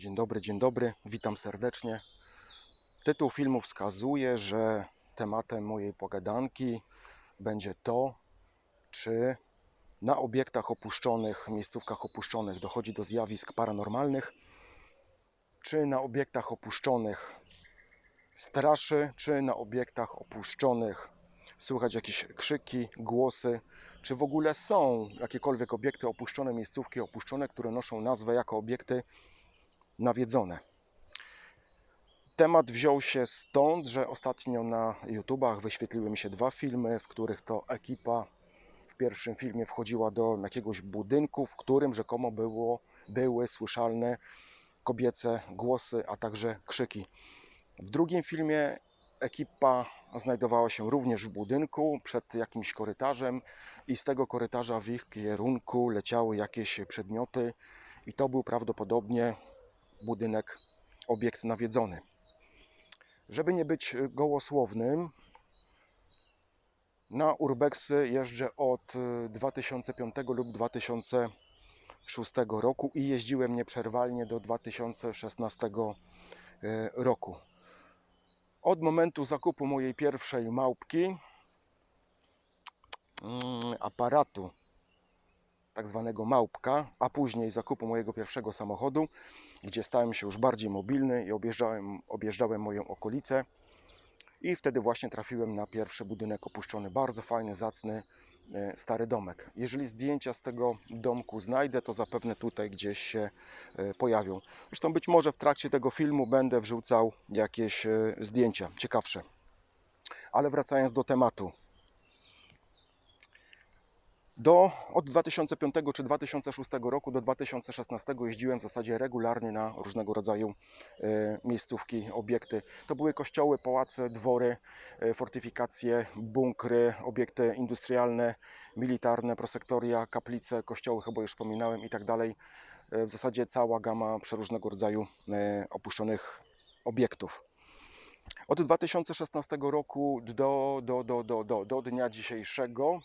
Dzień dobry, dzień dobry, witam serdecznie. Tytuł filmu wskazuje, że tematem mojej pogadanki będzie to, czy na obiektach opuszczonych, miejscówkach opuszczonych dochodzi do zjawisk paranormalnych, czy na obiektach opuszczonych straszy, czy na obiektach opuszczonych słychać jakieś krzyki, głosy, czy w ogóle są jakiekolwiek obiekty opuszczone, miejscówki opuszczone, które noszą nazwę jako obiekty nawiedzone. Temat wziął się stąd, że ostatnio na YouTubach wyświetliły mi się dwa filmy, w których to ekipa w pierwszym filmie wchodziła do jakiegoś budynku, w którym rzekomo było, były słyszalne kobiece głosy, a także krzyki. W drugim filmie ekipa znajdowała się również w budynku przed jakimś korytarzem i z tego korytarza w ich kierunku leciały jakieś przedmioty i to był prawdopodobnie budynek, obiekt nawiedzony. Żeby nie być gołosłownym, na urbexy jeżdżę od y, 2005 lub 2006 roku i jeździłem nieprzerwalnie do 2016 y, roku. Od momentu zakupu mojej pierwszej małpki, mm, aparatu tak zwanego małpka, a później zakupu mojego pierwszego samochodu, gdzie stałem się już bardziej mobilny i objeżdżałem, objeżdżałem moją okolicę. I wtedy właśnie trafiłem na pierwszy budynek opuszczony. Bardzo fajny, zacny, e, stary domek. Jeżeli zdjęcia z tego domku znajdę, to zapewne tutaj gdzieś się e, pojawią. Zresztą być może w trakcie tego filmu będę wrzucał jakieś e, zdjęcia ciekawsze. Ale wracając do tematu. Do, od 2005 czy 2006 roku do 2016 jeździłem w zasadzie regularnie na różnego rodzaju e, miejscówki, obiekty. To były kościoły, pałace, dwory, e, fortyfikacje, bunkry, obiekty industrialne, militarne, prosektoria, kaplice, kościoły, chyba już wspominałem i tak dalej. E, W zasadzie cała gama przeróżnego rodzaju e, opuszczonych obiektów. Od 2016 roku do, do, do, do, do, do dnia dzisiejszego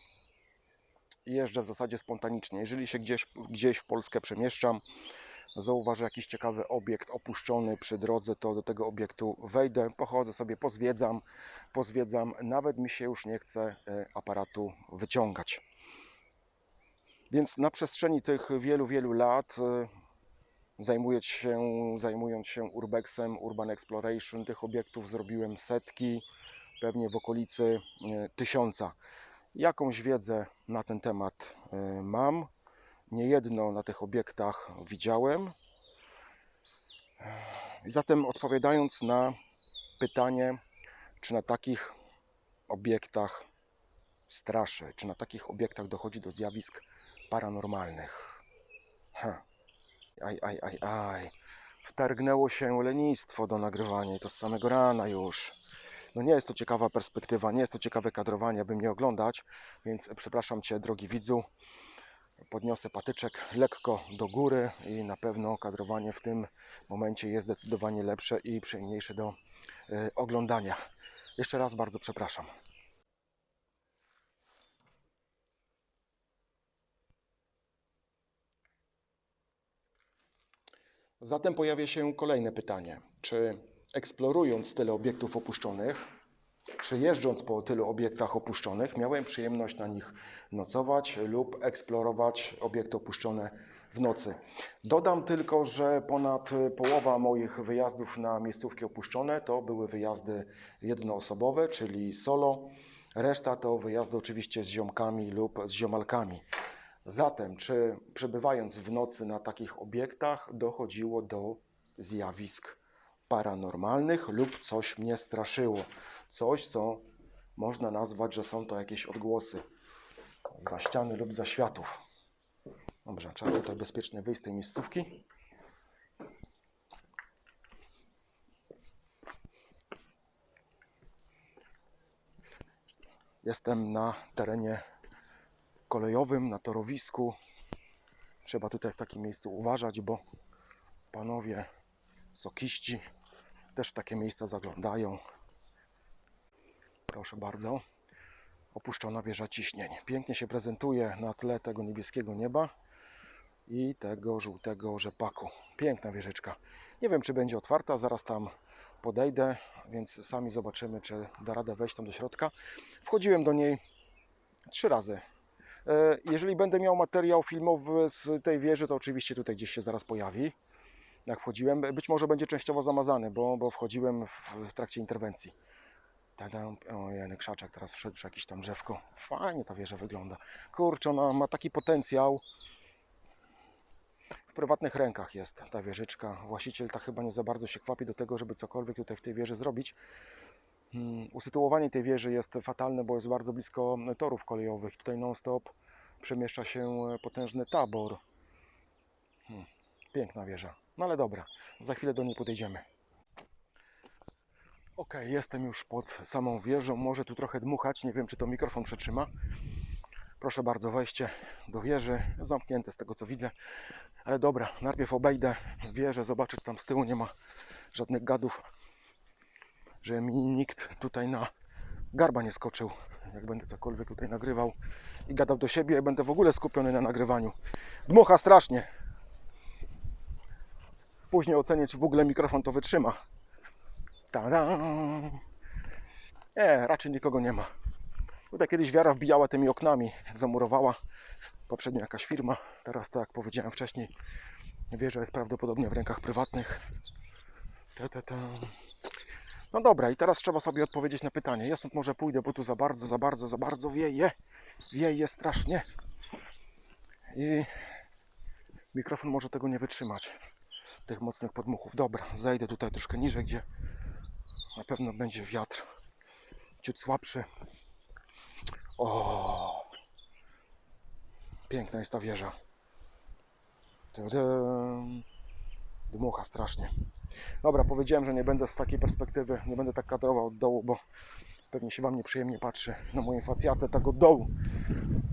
jeżdżę w zasadzie spontanicznie. Jeżeli się gdzieś, gdzieś w Polskę przemieszczam, zauważę jakiś ciekawy obiekt opuszczony przy drodze, to do tego obiektu wejdę, pochodzę sobie, pozwiedzam, pozwiedzam. Nawet mi się już nie chce e, aparatu wyciągać. Więc na przestrzeni tych wielu, wielu lat, e, zajmując się, zajmując się urbexem, urban exploration, tych obiektów zrobiłem setki, pewnie w okolicy e, tysiąca. Jakąś wiedzę na ten temat e, mam. Niejedno na tych obiektach widziałem. Zatem odpowiadając na pytanie, czy na takich obiektach straszy, czy na takich obiektach dochodzi do zjawisk paranormalnych. Ha. Aj, aj, aj, aj. Wtargnęło się lenistwo do nagrywania i to z samego rana już. No nie jest to ciekawa perspektywa, nie jest to ciekawe kadrowanie, aby mnie oglądać, więc przepraszam Cię, drogi widzu. Podniosę patyczek lekko do góry i na pewno kadrowanie w tym momencie jest zdecydowanie lepsze i przyjemniejsze do e, oglądania. Jeszcze raz bardzo przepraszam. Zatem pojawia się kolejne pytanie. Czy eksplorując tyle obiektów opuszczonych, czy jeżdżąc po tylu obiektach opuszczonych, miałem przyjemność na nich nocować lub eksplorować obiekty opuszczone w nocy. Dodam tylko, że ponad połowa moich wyjazdów na miejscówki opuszczone to były wyjazdy jednoosobowe, czyli solo. Reszta to wyjazdy oczywiście z ziomkami lub z ziomalkami. Zatem, czy przebywając w nocy na takich obiektach dochodziło do zjawisk paranormalnych lub coś mnie straszyło? Coś, co można nazwać, że są to jakieś odgłosy za ściany lub za światów. Dobrze, trzeba tutaj bezpiecznie wyjść z tej miejscówki. Jestem na terenie kolejowym, na torowisku. Trzeba tutaj w takim miejscu uważać, bo panowie sokiści też w takie miejsca zaglądają. Proszę bardzo. Opuszczona wieża ciśnień. Pięknie się prezentuje na tle tego niebieskiego nieba. i tego żółtego rzepaku. Piękna wieżyczka. Nie wiem, czy będzie otwarta, zaraz tam podejdę, więc sami zobaczymy, czy da radę wejść tam do środka. Wchodziłem do niej trzy razy. E, Jeżeli będę miał materiał filmowy z tej wieży, to oczywiście tutaj gdzieś się zaraz pojawi. Jak wchodziłem, być może będzie częściowo zamazany, bo, bo wchodziłem w, w trakcie interwencji. Tadam, o jeny krzaczek teraz wszedł przy jakieś tam drzewko. Fajnie ta wieża wygląda. Kurczę, ona ma taki potencjał. W prywatnych rękach jest ta wieżyczka. Właściciel ta chyba nie za bardzo się chwapi do tego, żeby cokolwiek tutaj w tej wieży zrobić. Mm, Usytuowanie tej wieży jest fatalne, bo jest bardzo blisko torów kolejowych. Tutaj non-stop przemieszcza się potężny tabor. Hmm, Piękna wieża. No ale dobra, za chwilę do niej podejdziemy. Ok, jestem już pod samą wieżą. Może tu trochę dmuchać. Nie wiem, czy to mikrofon przetrzyma. Proszę bardzo, wejście do wieży. Zamknięte z tego, co widzę. Ale dobra, najpierw obejdę wieżę, zobaczę, czy tam z tyłu nie ma żadnych gadów, że mi nikt tutaj na garba nie skoczył, jak będę cokolwiek tutaj nagrywał i gadał do siebie, będę w ogóle skupiony na nagrywaniu. Dmucha strasznie. Później ocenię, czy w ogóle mikrofon to wytrzyma. Ta-da! Nie, raczej nikogo nie ma. Tutaj kiedyś wiara wbijała tymi oknami, zamurowała. Poprzednio jakaś firma, teraz tak jak powiedziałem wcześniej, wieża jest prawdopodobnie w rękach prywatnych. Ta, ta, ta. No dobra, i teraz trzeba sobie odpowiedzieć na pytanie. Ja stąd może pójdę, bo tu za bardzo, za bardzo, za bardzo wieje. Wieje strasznie. I mikrofon może tego nie wytrzymać. Tych mocnych podmuchów. Dobra, zejdę tutaj troszkę niżej, gdzie na pewno będzie wiatr ciut słabszy. O, piękna jest ta wieża. Dmucha strasznie. Dobra, powiedziałem, że nie będę z takiej perspektywy, nie będę tak kadrował od dołu, bo pewnie się Wam nieprzyjemnie patrzy na moją facjatę tak od dołu.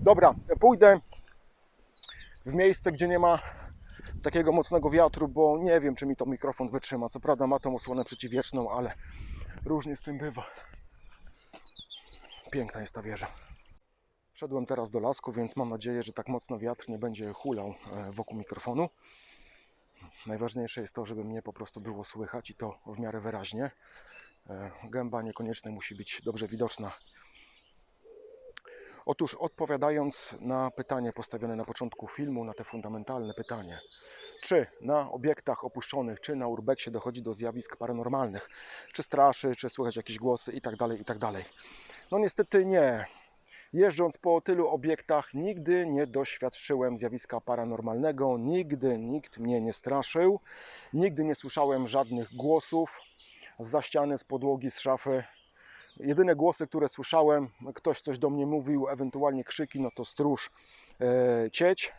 Dobra, pójdę w miejsce, gdzie nie ma takiego mocnego wiatru, bo nie wiem, czy mi to mikrofon wytrzyma. Co prawda ma tą osłonę przeciwwietrzną, ale różnie z tym bywa. Piękna jest ta wieża. Wszedłem teraz do lasku, więc mam nadzieję, że tak mocno wiatr nie będzie hulał e, wokół mikrofonu. Najważniejsze jest to, żeby mnie po prostu było słychać i to w miarę wyraźnie. E, Gęba niekoniecznie musi być dobrze widoczna. Otóż odpowiadając na pytanie postawione na początku filmu, na te fundamentalne pytanie, czy na obiektach opuszczonych, czy na urbexie dochodzi do zjawisk paranormalnych, czy straszy, czy słychać jakieś głosy itd., itd. No niestety nie. Jeżdżąc po tylu obiektach, nigdy nie doświadczyłem zjawiska paranormalnego, nigdy nikt mnie nie straszył, nigdy nie słyszałem żadnych głosów z ściany, z podłogi, z szafy. Jedyne głosy, które słyszałem, ktoś coś do mnie mówił, ewentualnie krzyki, no to stróż, e, cieć.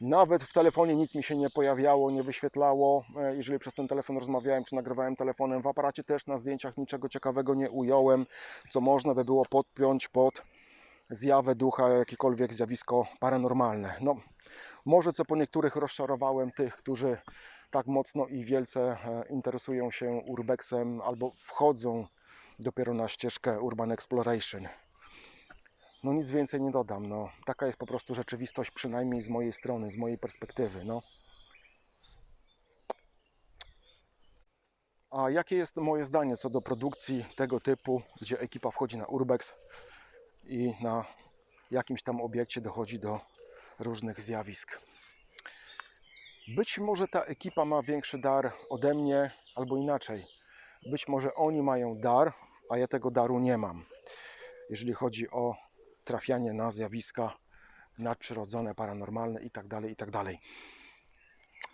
Nawet w telefonie nic mi się nie pojawiało, nie wyświetlało. E, Jeżeli przez ten telefon rozmawiałem czy nagrywałem telefonem, w aparacie też na zdjęciach niczego ciekawego nie ująłem, co można by było podpiąć pod zjawę ducha, jakiekolwiek zjawisko paranormalne. No, może co po niektórych rozczarowałem tych, którzy tak mocno i wielce e, interesują się urbexem albo wchodzą dopiero na ścieżkę Urban Exploration. No nic więcej nie dodam. No, taka jest po prostu rzeczywistość, przynajmniej z mojej strony, z mojej perspektywy. No. A jakie jest moje zdanie co do produkcji tego typu, gdzie ekipa wchodzi na urbex i na jakimś tam obiekcie dochodzi do różnych zjawisk? Być może ta ekipa ma większy dar ode mnie, albo inaczej. Być może oni mają dar, a ja tego daru nie mam. Jeżeli chodzi o trafianie na zjawiska nadprzyrodzone, paranormalne itd., itd.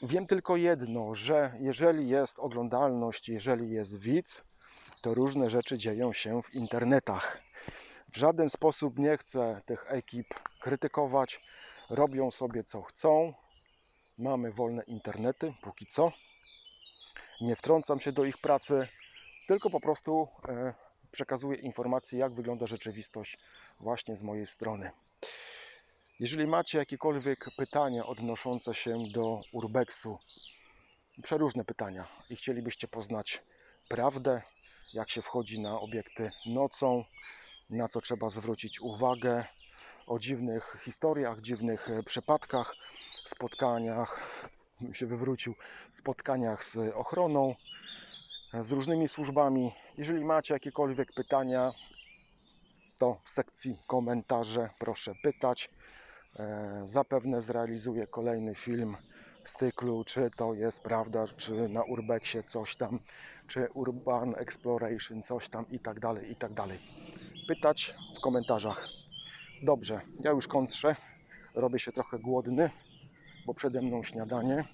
Wiem tylko jedno, że jeżeli jest oglądalność, jeżeli jest widz, to różne rzeczy dzieją się w internetach. W żaden sposób nie chcę tych ekip krytykować. Robią sobie co chcą. Mamy wolne internety, póki co. Nie wtrącam się do ich pracy, tylko po prostu e, przekazuję informacje, jak wygląda rzeczywistość właśnie z mojej strony. Jeżeli macie jakiekolwiek pytania odnoszące się do urbexu, przeróżne pytania i chcielibyście poznać prawdę, jak się wchodzi na obiekty nocą, na co trzeba zwrócić uwagę, o dziwnych historiach, dziwnych e, przypadkach, spotkaniach, bym się wywrócił, spotkaniach z ochroną, z różnymi służbami. Jeżeli macie jakiekolwiek pytania, to w sekcji komentarze proszę pytać. E, Zapewne zrealizuję kolejny film z cyklu, czy to jest prawda, czy na Urbexie coś tam, czy Urban Exploration coś tam i tak dalej, i tak dalej. Pytać w komentarzach. Dobrze, ja już kończę. Robię się trochę głodny, bo przede mną śniadanie.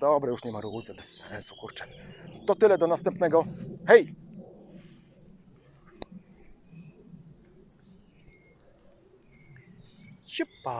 Dobra, już nie ma ruchudze, bez sensu, kurczę. To tyle, do następnego. Hej! Siupa!